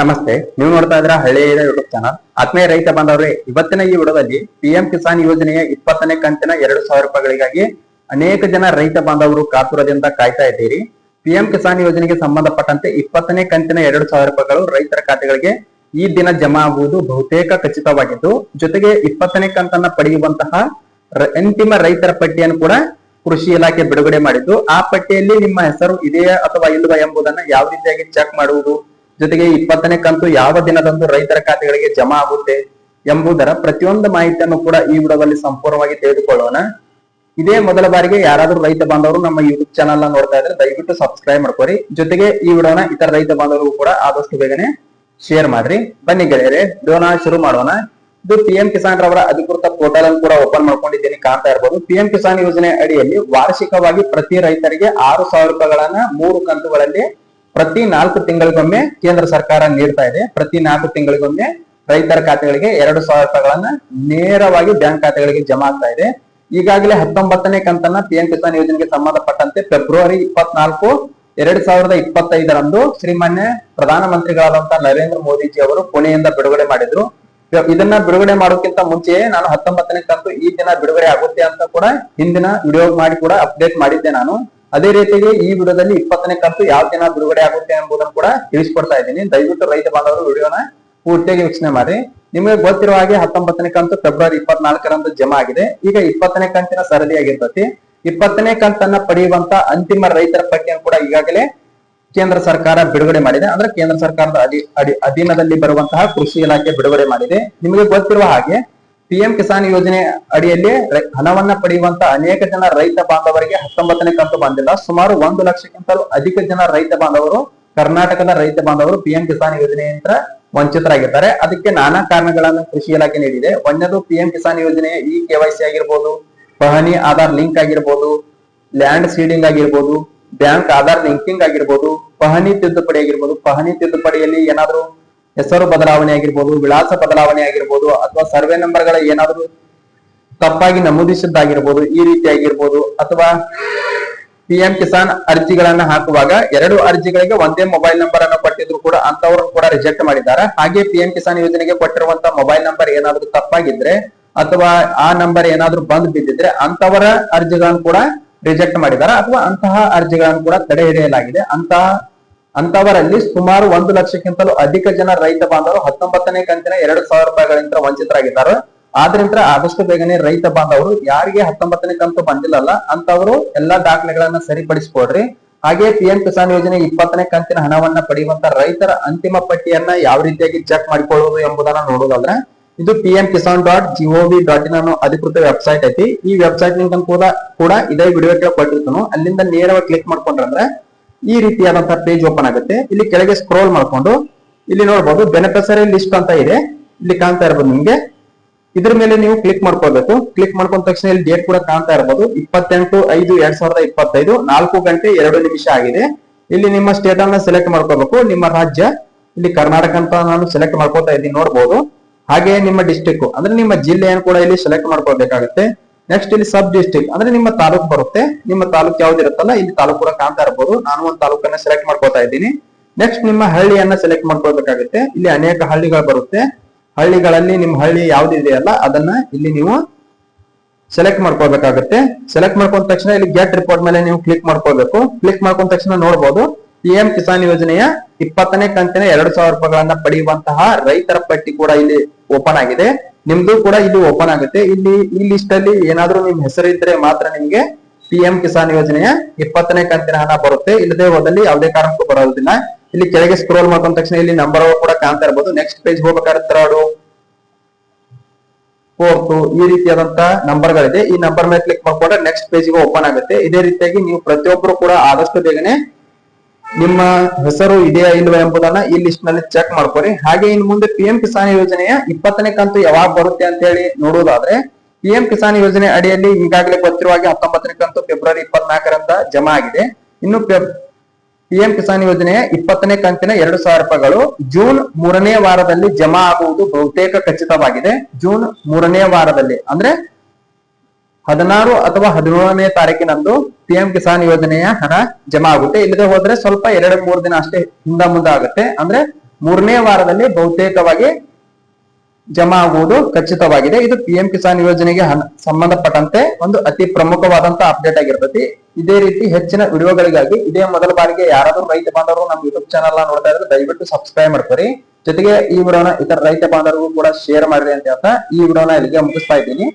ನಮಸ್ತೆ, ನೀವು ನೋಡ್ತಾ ಇದ್ರ ಹಳ್ಳಿಯ ಯೂಟ್ಯೂಬ್ ಚಾನಲ್. ಆತ್ಮೀಯ ರೈತ ಬಾಂಧವರೇ, ಇವತ್ತಿನ ಈ ವಿಡಿಯೋದಲ್ಲಿ ಪಿಎಂ ಕಿಸಾನ್ ಯೋಜನೆಯ ಇಪ್ಪತ್ತನೇ ಕಂತಿನ ಎರಡು ಸಾವಿರ ರೂಪಾಯಿಗಳಿಗಾಗಿ ಅನೇಕ ಜನ ರೈತ ಬಾಂಧವರು ಕಾತುರದಿಂದ ಕಾಯ್ತಾ ಇದ್ದೀರಿ. ಪಿಎಂ ಕಿಸಾನ್ ಯೋಜನೆಗೆ ಸಂಬಂಧಪಟ್ಟಂತೆ ಇಪ್ಪತ್ತನೇ ಕಂತಿನ ಎರಡು ಸಾವಿರ ರೂಪಾಯಿಗಳು ರೈತರ ಖಾತೆಗಳಿಗೆ ಈ ದಿನ ಜಮಾ ಆಗುವುದು ಬಹುತೇಕ ಖಚಿತವಾಗಿದ್ದು, ಜೊತೆಗೆ ಇಪ್ಪತ್ತನೇ ಕಂತನ್ನ ಪಡೆಯುವಂತಹ ಅಂತಿಮ ರೈತರ ಪಟ್ಟಿಯನ್ನು ಕೂಡ ಕೃಷಿ ಇಲಾಖೆ ಬಿಡುಗಡೆ ಮಾಡಿದ್ದು, ಆ ಪಟ್ಟಿಯಲ್ಲಿ ನಿಮ್ಮ ಹೆಸರು ಇದೆಯಾ ಅಥವಾ ಇಲ್ಲವಾ ಎಂಬುದನ್ನ ಯಾವ ರೀತಿಯಾಗಿ ಚೆಕ್ ಮಾಡುವುದು? ಜೊತೆಗೆ ಇಪ್ಪತ್ತನೇ ಕಂತು ಯಾವ ದಿನದಂದು ರೈತರ ಖಾತೆಗಳಿಗೆ ಜಮಾ ಆಗುತ್ತೆ ಎಂಬುದರ ಪ್ರತಿಯೊಂದು ಮಾಹಿತಿಯನ್ನು ಕೂಡ ಈ ವಿಡಿಯೋದಲ್ಲಿ ಸಂಪೂರ್ಣವಾಗಿ ತಿಳಿದುಕೊಳ್ಳೋಣ. ಇದೇ ಮೊದಲ ಬಾರಿಗೆ ಯಾರಾದರೂ ರೈತ ಬಾಂಧವರು ನಮ್ಮ ಯೂಟ್ಯೂಬ್ ಚಾನಲ್ನ ನೋಡ್ತಾ ಇದ್ರೆ ದಯವಿಟ್ಟು ಸಬ್ಸ್ಕ್ರೈಬ್ ಮಾಡ್ಕೊರಿ. ಜೊತೆಗೆ ಈ ವಿಡಿಯೋನ ಇತರ ರೈತ ಬಾಂಧವರಿಗೂ ಕೂಡ ಆದಷ್ಟು ಬೇಗನೆ ಶೇರ್ ಮಾಡ್ರಿ. ಬನ್ನಿ ಗೆಳೆಯರೆ, ವಿಡಿಯೋನ ಶುರು ಮಾಡೋಣ. ಇದು ಪಿಎಂ ಕಿಸಾನ್ ರವರ ಅಧಿಕೃತ ಪೋರ್ಟಲ್ ಅನ್ನು ಕೂಡ ಓಪನ್ ಮಾಡ್ಕೊಂಡಿದ್ದೀನಿ ಕಾಣ್ತಾ ಇರ್ಬೋದು. ಪಿಎಂ ಕಿಸಾನ್ ಯೋಜನೆ ಅಡಿಯಲ್ಲಿ ವಾರ್ಷಿಕವಾಗಿ ಪ್ರತಿ ರೈತರಿಗೆ ಆರು ಸಾವಿರ ರೂಪಾಯಿಗಳನ್ನ ಮೂರು ಕಂತುಗಳಲ್ಲಿ ಪ್ರತಿ ನಾಲ್ಕು ತಿಂಗಳಿಗೊಮ್ಮೆ ಕೇಂದ್ರ ಸರ್ಕಾರ ನೀಡ್ತಾ ಇದೆ. ಪ್ರತಿ ನಾಲ್ಕು ತಿಂಗಳಿಗೊಮ್ಮೆ ರೈತರ ಖಾತೆಗಳಿಗೆ ಎರಡು ಸಾವಿರ ರೂಪಾಯಿಗಳನ್ನ ನೇರವಾಗಿ ಬ್ಯಾಂಕ್ ಖಾತೆಗಳಿಗೆ ಜಮಾ ಆಗ್ತಾ ಇದೆ. ಈಗಾಗಲೇ ಹತ್ತೊಂಬತ್ತನೇ ಕಂತನ್ನ ಪಿಎಂ ಕಿಸಾನ್ ಯೋಜನೆಗೆ ಸಂಬಂಧಪಟ್ಟಂತೆ ಫೆಬ್ರವರಿ ಇಪ್ಪತ್ನಾಲ್ಕು, ಎರಡ್ ಸಾವಿರದ ಇಪ್ಪತ್ತೈದರಂದು ಶ್ರೀಮಾನ್ಯ ಪ್ರಧಾನಮಂತ್ರಿಗಳಾದಂತಹ ನರೇಂದ್ರ ಮೋದಿಜಿ ಅವರು ಪುಣೆಯಿಂದ ಬಿಡುಗಡೆ ಮಾಡಿದ್ರು. ಇದನ್ನ ಬಿಡುಗಡೆ ಮಾಡೋಕ್ಕಿಂತ ಮುಂಚೆಯೇ ನಾನು ಹತ್ತೊಂಬತ್ತನೇ ಕಂತು ಈ ದಿನ ಬಿಡುಗಡೆ ಆಗುತ್ತೆ ಅಂತ ಕೂಡ ಹಿಂದಿನ ವಿಡಿಯೋ ಮಾಡಿ ಕೂಡ ಅಪ್ಡೇಟ್ ಮಾಡಿದ್ದೆ ನಾನು. ಅದೇ ರೀತಿಯಾಗಿ ಈ ವಿಡಿಯೋದಲ್ಲಿ ಇಪ್ಪತ್ತನೇ ಕಂತು ಯಾವ ದಿನ ಬಿಡುಗಡೆ ಆಗುತ್ತೆ ಎಂಬುದನ್ನು ಕೂಡ ತಿಳಿಸ್ಕೊಡ್ತಾ ಇದ್ದೀನಿ. ದಯವಿಟ್ಟು ರೈತ ಬಾಂಧವರು ವಿಡಿಯೋನ ಪೂರ್ತಿಯಾಗಿ ವೀಕ್ಷಣೆ ಮಾಡಿ. ನಿಮಗೆ ಗೊತ್ತಿರುವ ಹಾಗೆ ಹತ್ತೊಂಬತ್ತನೇ ಕಂತು ಫೆಬ್ರವರಿ ಇಪ್ಪತ್ನಾಲ್ಕರಂದು ಜಮಾ ಆಗಿದೆ. ಈಗ ಇಪ್ಪತ್ತನೇ ಕಂತಿನ ಸರದಿ ಆಗಿರ್ತತಿ. ಇಪ್ಪತ್ತನೇ ಕಂತನ್ನ ಪಡೆಯುವಂತ ಅಂತಿಮ ರೈತರ ಪಟ್ಟಿಯನ್ನು ಕೂಡ ಈಗಾಗಲೇ ಕೇಂದ್ರ ಸರ್ಕಾರ ಬಿಡುಗಡೆ ಮಾಡಿದೆ. ಅಂದ್ರೆ ಕೇಂದ್ರ ಸರ್ಕಾರದ ಅಡಿ ಅಡಿ ಅಧೀನದಲ್ಲಿ ಬರುವಂತಹ ಕೃಷಿ ಇಲಾಖೆ ಬಿಡುಗಡೆ ಮಾಡಿದೆ. ನಿಮಗೆ ಗೊತ್ತಿರುವ ಹಾಗೆ ಪಿಎಂ ಕಿಸಾನ್ ಯೋಜನೆ ಅಡಿಯಲ್ಲಿ ಹಣವನ್ನ ಪಡೆಯುವಂತ ಅನೇಕ ಜನ ರೈತ ಬಾಂಧವರಿಗೆ ಹತ್ತೊಂಬತ್ತನೇ ಕಂತು ಬಂದಿಲ್ಲ. ಸುಮಾರು ಒಂದು ಲಕ್ಷಕ್ಕಿಂತಲೂ ಅಧಿಕ ಜನ ರೈತ ಬಾಂಧವರು, ಕರ್ನಾಟಕದ ರೈತ ಬಾಂಧವರು ಪಿಎಂ ಕಿಸಾನ್ ಯೋಜನೆಯಿಂದ ವಂಚಿತರಾಗಿದ್ದಾರೆ. ಅದಕ್ಕೆ ನಾನಾ ಕಾರಣಗಳನ್ನು ಕೃಷಿ ಇಲಾಖೆ ನೀಡಿದೆ. ಒಂದನೇದು ಪಿಎಂ ಕಿಸಾನ್ ಯೋಜನೆ ಇ ಕೆವೈಸಿ ಆಗಿರ್ಬೋದು, ಪಹಣಿ ಆಧಾರ್ ಲಿಂಕ್ ಆಗಿರ್ಬೋದು, ಲ್ಯಾಂಡ್ ಸೀಡಿಂಗ್ ಆಗಿರ್ಬೋದು, ಬ್ಯಾಂಕ್ ಆಧಾರ್ ಲಿಂಕಿಂಗ್ ಆಗಿರ್ಬೋದು, ಪಹಣಿ ತಿದ್ದುಪಡಿ ಆಗಿರ್ಬೋದು. ಪಹಣಿ ತಿದ್ದುಪಡಿಯಲ್ಲಿ ಏನಾದ್ರೂ ಹೆಸರು ಬದಲಾವಣೆ ಆಗಿರ್ಬೋದು, ವಿಳಾಸ ಬದಲಾವಣೆ ಆಗಿರ್ಬೋದು, ಅಥವಾ ಸರ್ವೆ ನಂಬರ್ಗಳ ಏನಾದರೂ ತಪ್ಪಾಗಿ ನಮೂದಿಸಿದ್ದಾಗಿರ್ಬೋದು, ಈ ರೀತಿ ಆಗಿರ್ಬೋದು, ಅಥವಾ ಪಿಎಂ ಕಿಸಾನ್ ಅರ್ಜಿಗಳನ್ನ ಹಾಕುವಾಗ ಎರಡು ಅರ್ಜಿಗಳಿಗೆ ಒಂದೇ ಮೊಬೈಲ್ ನಂಬರ್ ಅನ್ನು ಕೊಟ್ಟಿದ್ರು ಕೂಡ ಅಂತವ್ರನ್ನು ಕೂಡ ರಿಜೆಕ್ಟ್ ಮಾಡಿದ್ದಾರೆ. ಹಾಗೆ ಪಿಎಂ ಕಿಸಾನ್ ಯೋಜನೆಗೆ ಕೊಟ್ಟಿರುವಂತಹ ಮೊಬೈಲ್ ನಂಬರ್ ಏನಾದ್ರೂ ತಪ್ಪಾಗಿದ್ರೆ ಅಥವಾ ಆ ನಂಬರ್ ಏನಾದ್ರೂ ಬಂದ್ ಬಿದ್ದಿದ್ರೆ ಅಂತವರ ಅರ್ಜಿಗಳನ್ನು ಕೂಡ ರಿಜೆಕ್ಟ್ ಮಾಡಿದ್ದಾರೆ, ಅಥವಾ ಅಂತಹ ಅರ್ಜಿಗಳನ್ನು ಕೂಡ ತಡೆ ಹಿಡಿಯಲಾಗಿದೆ. ಅಂತಹ ಅಂತವರಲ್ಲಿ ಸುಮಾರು ಒಂದು ಲಕ್ಷಕ್ಕಿಂತಲೂ ಅಧಿಕ ಜನ ರೈತ ಬಾಂಧವರು ಹತ್ತೊಂಬತ್ತನೇ ಕಂತಿನ ಎರಡು ಸಾವಿರ ರೂಪಾಯಿಗಳಿಂದ ವಂಚಿತರಾಗಿದ್ದಾರೆ. ಆದ್ರಿಂದ ಆದಷ್ಟು ಬೇಗನೆ ರೈತ ಬಾಂಧವರು ಯಾರಿಗೆ ಹತ್ತೊಂಬತ್ತನೇ ಕಂತು ಬಂದಿಲ್ಲಲ್ಲ ಅಂತವರು ಎಲ್ಲಾ ದಾಖಲೆಗಳನ್ನ ಸರಿಪಡಿಸಿಕೊಡ್ರಿ. ಹಾಗೆ ಪಿಎಂ ಕಿಸಾನ್ ಯೋಜನೆ ಇಪ್ಪತ್ತನೇ ಕಂತಿನ ಹಣವನ್ನ ಪಡೆಯುವಂತ ರೈತರ ಅಂತಿಮ ಪಟ್ಟಿಯನ್ನ ಯಾವ ರೀತಿಯಾಗಿ ಚೆಕ್ ಮಾಡಿಕೊಳ್ಳುವುದು ಎಂಬುದನ್ನ ನೋಡೋದಾದ್ರೆ ಇದು P M Kisan dot GOV dot IN ಅನ್ನೋ ಅಧಿಕೃತ ವೆಬ್ಸೈಟ್ ಐತಿ. ಈ ವೆಬ್ಸೈಟ್ ಲಿಂಕ್ ಕೂಡ ಕೂಡ ಇದೇ ವಿಡಿಯೋ ಕೇಳಿ ಅಲ್ಲಿಂದ ನೇರವಾಗಿ ಕ್ಲಿಕ್ ಮಾಡ್ಕೊಂಡ್ರೆ ಈ ರೀತಿಯಾದಂತಹ ಪೇಜ್ ಓಪನ್ ಆಗುತ್ತೆ. ಇಲ್ಲಿ ಕೆಳಗೆ ಸ್ಕ್ರೋಲ್ ಮಾಡ್ಕೊಂಡು, ಇಲ್ಲಿ ನೋಡಬಹುದು ಬೆನಿಫಿಸರಿ ಲಿಸ್ಟ್ ಅಂತ ಇದೆ. ಇಲ್ಲಿ ಕಾಣ್ತಾ ಇರಬಹುದು ನಿಮ್ಗೆ. ಇದ್ರ ಮೇಲೆ ನೀವು ಕ್ಲಿಕ್ ಮಾಡ್ಕೋಬೇಕು ಕ್ಲಿಕ್ ಮಾಡ್ಕೊಂಡ ತಕ್ಷಣ ಇಲ್ಲಿ ಡೇಟ್ ಕೂಡ ಕಾಣ್ತಾ ಇರಬಹುದು ಇಪ್ಪತ್ತೆಂಟು ಐದು ಎರಡ್ ಸಾವಿರದ ಇಪ್ಪತ್ತೈದು, ನಾಲ್ಕು ಗಂಟೆ ಎರಡು ನಿಮಿಷ ಆಗಿದೆ. ಇಲ್ಲಿ ನಿಮ್ಮ ಸ್ಟೇಟ್ ಅನ್ನ ಸೆಲೆಕ್ಟ್ ಮಾಡ್ಕೋಬೇಕು ನಿಮ್ಮ ರಾಜ್ಯ, ಇಲ್ಲಿ ಕರ್ನಾಟಕ ಅಂತ ನಾನು ಸೆಲೆಕ್ಟ್ ಮಾಡ್ಕೋತಾ ಇದ್ದೀನಿ ನೋಡಬಹುದು ಹಾಗೆ ನಿಮ್ಮ ಡಿಸ್ಟಿಕ್ ಅಂದ್ರೆ ನಿಮ್ಮ ಜಿಲ್ಲೆಯನ್ನು ಕೂಡ ಇಲ್ಲಿ ಸೆಲೆಕ್ಟ್ ಮಾಡ್ಕೋಬೇಕಾಗುತ್ತೆ ನೆಕ್ಸ್ಟ್ ಇಲ್ಲಿ ಸಬ್ ಡಿಸ್ಟಿಕ್ ಅಂದ್ರೆ ನಿಮ್ಮ ತಾಲೂಕು ಬರುತ್ತೆ. ನಿಮ್ಮ ತಾಲೂಕ್ ಯಾವ್ದಿರುತ್ತಲ್ಲ ಇಲ್ಲಿ ತಾಲೂಕು ಕೂಡ ಕಾಣ್ತಾ ಇರಬಹುದು ನಾನು ಒಂದು ತಾಲೂಕನ್ನ ಸೆಲೆಕ್ಟ್ ಮಾಡ್ಕೋತಾ ಇದ್ದೀನಿ. ನೆಕ್ಸ್ಟ್ ನಿಮ್ಮ ಹಳ್ಳಿಯನ್ನ ಸೆಲೆಕ್ಟ್ ಮಾಡ್ಕೋಬೇಕಾಗುತ್ತೆ ಇಲ್ಲಿ ಅನೇಕ ಹಳ್ಳಿಗಳು ಬರುತ್ತೆ. ಹಳ್ಳಿಗಳಲ್ಲಿ ನಿಮ್ಮ ಹಳ್ಳಿ ಯಾವ್ದು ಇದೆಯಲ್ಲ, ಅದನ್ನ ಇಲ್ಲಿ ನೀವು ಸೆಲೆಕ್ಟ್ ಮಾಡ್ಕೋಬೇಕಾಗುತ್ತೆ ಸೆಲೆಕ್ಟ್ ಮಾಡ್ಕೊಂಡ ತಕ್ಷಣ ಇಲ್ಲಿ ಗೆಟ್ ರಿಪೋರ್ಟ್ ಮೇಲೆ ನೀವು ಕ್ಲಿಕ್ ಮಾಡ್ಕೋಬೇಕು ಕ್ಲಿಕ್ ಮಾಡ್ಕೊಂಡ ತಕ್ಷಣ ನೋಡಬಹುದು ಪಿಎಂ ಕಿಸಾನ್ ಯೋಜನೆಯ ಇಪ್ಪತ್ತನೇ ಕಂತಿನ ಎರಡು ಸಾವಿರ ರೂಪಾಯಿಗಳನ್ನ ಪಡೆಯುವಂತಹ ರೈತರ ಪಟ್ಟಿ ಕೂಡ ಇಲ್ಲಿ ಓಪನ್ ಆಗಿದೆ. ನಿಮ್ದು ಕೂಡ ಇಲ್ಲಿ ಓಪನ್ ಆಗುತ್ತೆ. ಇಲ್ಲಿ, ಈ ಲಿಸ್ಟ್ ಅಲ್ಲಿ ಏನಾದ್ರೂ ನಿಮ್ ಹೆಸರಿದ್ರೆ ಮಾತ್ರ ನಿಮ್ಗೆ ಪಿಎಂ ಕಿಸಾನ್ ಯೋಜನೆಯ ಇಪ್ಪತ್ತನೇ ಕಂತಿನ ಹಣ ಬರುತ್ತೆ. ಇಲ್ಲದೆ ಹೋದಲ್ಲಿ ಯಾವುದೇ ಕಾರಣಕ್ಕೂ ಬರೋದಿಲ್ಲ. ಇಲ್ಲಿ ಕೆಳಗೆ ಸ್ಕ್ರೋಲ್ ಮಾಡ್ಕೊಂಡ ತಕ್ಷಣ ಇಲ್ಲಿ ನಂಬರ್ ಕೂಡ ಕಾಣ್ತಾ ಇರ್ಬೋದು. ನೆಕ್ಸ್ಟ್ ಪೇಜ್ ಹೋಗ್ಬೇಕಾದ್ರೆ ತರ್ಡ್ ಫೋರ್ತ್ ಈ ರೀತಿಯಾದಂತ ನಂಬರ್ಗಳಿದೆ ಈ ನಂಬರ್ ಮೇಲೆ ಕ್ಲಿಕ್ ಮಾಡ್ಕೊಂಡ್ರೆ ನೆಕ್ಸ್ಟ್ ಪೇಜ್ಗೆ ಓಪನ್ ಆಗುತ್ತೆ. ಇದೇ ರೀತಿಯಾಗಿ ನೀವು ಪ್ರತಿಯೊಬ್ಬರು ಕೂಡ ಆದಷ್ಟು ಬೇಗನೆ ನಿಮ್ಮ ಹೆಸರು ಇದೆಯಾ ಇಲ್ವಾ ಎಂಬುದನ್ನ ಈ ಲಿಸ್ಟ್ನಲ್ಲಿ ಚೆಕ್ ಮಾಡ್ಕೊರಿ ಹಾಗೆ ಇನ್ ಮುಂದೆ ಪಿಎಂ ಕಿಸಾನ್ ಯೋಜನೆಯ ಇಪ್ಪತ್ತನೇ ಕಂತು ಯಾವಾಗ ಬರುತ್ತೆ ಅಂತ ಹೇಳಿ ನೋಡುವುದಾದ್ರೆ ಪಿಎಂ ಕಿಸಾನ್ ಯೋಜನೆ ಅಡಿಯಲ್ಲಿ ಈಗಾಗಲೇ ಗೊತ್ತಿರುವ ಹಾಗೆ ಹತ್ತೊಂಬತ್ತನೇ ಕಂತು ಫೆಬ್ರವರಿ ಇಪ್ಪತ್ನಾಲ್ಕರಿಂದ ಜಮಾ ಆಗಿದೆ. ಇನ್ನು ಪಿಎಂ ಕಿಸಾನ್ ಯೋಜನೆಯ ಇಪ್ಪತ್ತನೇ ಕಂತಿನ ಎರಡು ಸಾವಿರ ರೂಪಾಯಿಗಳು ಜೂನ್ ಮೂರನೇ ವಾರದಲ್ಲಿ ಜಮಾ ಆಗುವುದು ಬಹುತೇಕ ಖಚಿತವಾಗಿದೆ. ಜೂನ್ ಮೂರನೇ ವಾರದಲ್ಲಿ. ಅಂದ್ರೆ ಹದಿನಾರು ಅಥವಾ ಹದಿನೇಳನೇ ತಾರೀಕಿನಂದು ಪಿಎಂ ಕಿಸಾನ್ ಯೋಜನೆಯ ಹಣ ಜಮಾ ಆಗುತ್ತೆ. ಇಲ್ಲದೆ ಹೋದ್ರೆ ಸ್ವಲ್ಪ ಎರಡು, ಮೂರು ದಿನ ಅಷ್ಟೇ ಹಿಂದ ಮುಂದೆ ಆಗುತ್ತೆ. ಅಂದ್ರೆ ಮೂರನೇ ವಾರದಲ್ಲಿ ಬಹುತೇಕವಾಗಿ ಜಮಾ ಆಗುವುದು ಖಚಿತವಾಗಿದೆ. ಇದು ಪಿಎಂ ಕಿಸಾನ್ ಯೋಜನೆಗೆ ಸಂಬಂಧಪಟ್ಟಂತೆ ಒಂದು ಅತಿ ಪ್ರಮುಖವಾದಂತ ಅಪ್ಡೇಟ್ ಆಗಿರ್ತೈತಿ ಇದೇ ರೀತಿ ಹೆಚ್ಚಿನ ವಿಡಿಯೋಗಳಿಗಾಗಿ ಇದೇ ಮೊದಲ ಬಾರಿಗೆ ಯಾರಾದರೂ ರೈತ ಬಾಂಧವರು ನಮ್ಮ ಯೂಟ್ಯೂಬ್ ಚಾನಲ್ ನೋಡ್ತಾ ಇದ್ರೆ ದಯವಿಟ್ಟು ಸಬ್ಸ್ಕ್ರೈಬ್ ಮಾಡ್ಕೊರಿ. ಜೊತೆಗೆ ಈ ವಿಡಿಯೋನ ಇತರ ರೈತ ಬಾಂಧವರಿಗೂ ಕೂಡ ಶೇರ್ ಮಾಡಿರಿ ಅಂತ ಹೇಳ್ತಾ ಈ ವಿಡಿಯೋನ ಇಲ್ಲಿಗೆ ಮುಗಿಸ್ತಾ ಇದ್ದೀನಿ.